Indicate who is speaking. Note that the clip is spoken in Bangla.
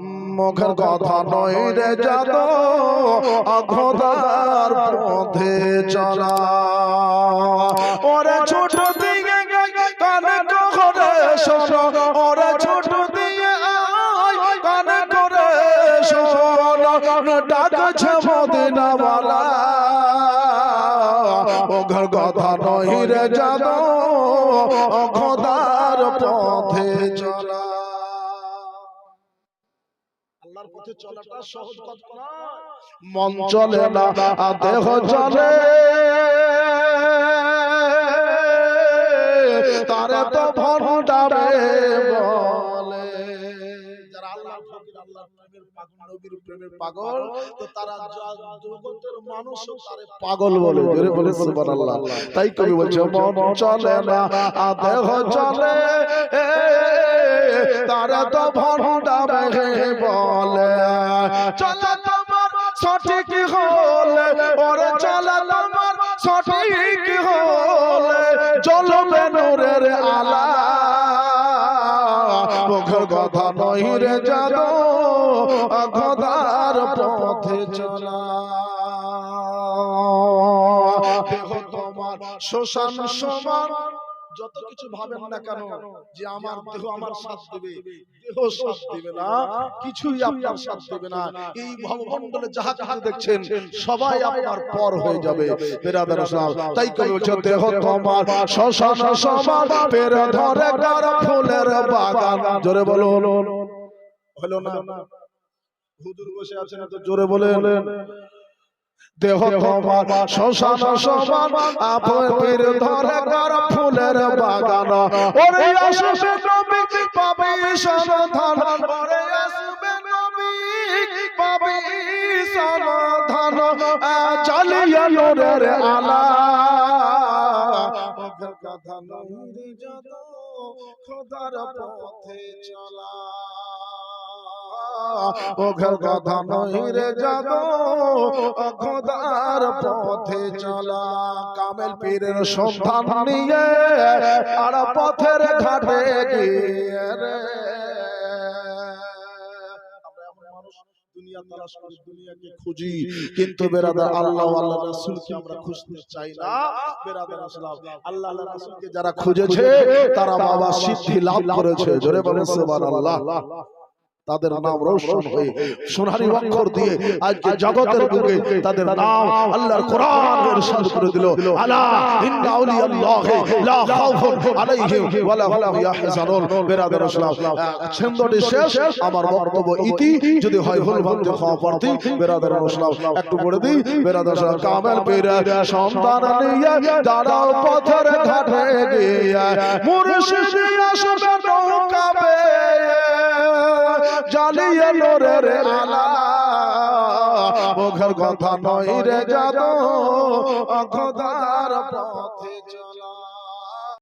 Speaker 1: মুখের কথা নয় রে যাদ অঘদার পথে চলা। ওরে ছোট দিকে কানে করে শোনো, ওরে ছোট দিয়ে আয় কানে করে শোনো ডাকছে মদিনাওয়ালা। ওঘর কথা নয় রে যাদ অঘদার পথে চলা। পথে চলাটা সহজ কথা মন চলে না দেহ চলে। তারে তো ভণ্ডারে বলে। যারা আল্লাহর ফকির আল্লাহর প্রেমের পাগল নবীর প্রেমের পাগল তো তারা জগতের মানুষও তারে পাগল বলে। জোরে বলে সুবহানাল্লাহ তাই কবি বলছে মন চলে না দেহ চলে। তারা তো ভণ্ডারে আলা। মুখের কথা নই রে জাদ খোদার পথে চলা। দেহ তোমার সমান। যত কিছু ভাবেন না কেন যে আমার দেহ আমার সাথ দেবে দেহ সাথ দেবে না কিছুই আপনার সাথ দেবে না এই ভবমণ্ডলে যাহা কিছু দেখছেন সবাই আপনার পর হয়ে যাবে সাহেব তাই কই বলছে দেহ তোমার শ্মশান সমান পের ধরে কার ফুলের বাগান জোরে বলুন হলো না হুজুর বসে আছেন তো জোরে বলেন দেহ তোমার শ্মশান সমান আপের ধরে কার ফুলের বাগান। ওরে আসবে নবী, পাবে সমাধান ওরে আসবে নবী, পাবে সমাধান চালিয়ে নোরের আলা। কথা নহিরে যত খোদার পথে চলা। ওঘর কথা নহিরে যাব খোদার পথে চলা। কামেল পীরের সন্ধান নিয়ে আর পথের ঘাটে গিয়ে রে। খুঁজি। কিন্তু বেরাদার আল্লাহ যারা খুঁজেছে, তারা বাবা সিদ্ধি লাভ করেছে। জোরে বলেন তাদের নাম রোশন হয়ে সোনারি অক্ষর দিয়ে আজকে জগতের বুকে তাদের নাম আল্লাহর কোরআন ইরশাদ করে দিল। আলা ইন্না আউলিয়াল্লাহি লা খাউফুন আলাইহিম ওয়ালা হুম ইয়াহজানুন। বেরাদার ইসলাম ছন্দটি শেষ আমার বক্তব্য ইতি। যদি হয় ভুল ভ্রান্তি ক্ষমা প্রার্থী বেরাদার ইসলাম একটু পড়ে দিই। বেরাদার ইসলাম। কামেল পীর সন্তান নিয়ে দাঁড়াও পথের ঘাটে গিয়ে মুর্শিদ আসবে জ্বালিয়ে লোরের আলা। ওঘর কথা নই রে যাদ খোদার পথে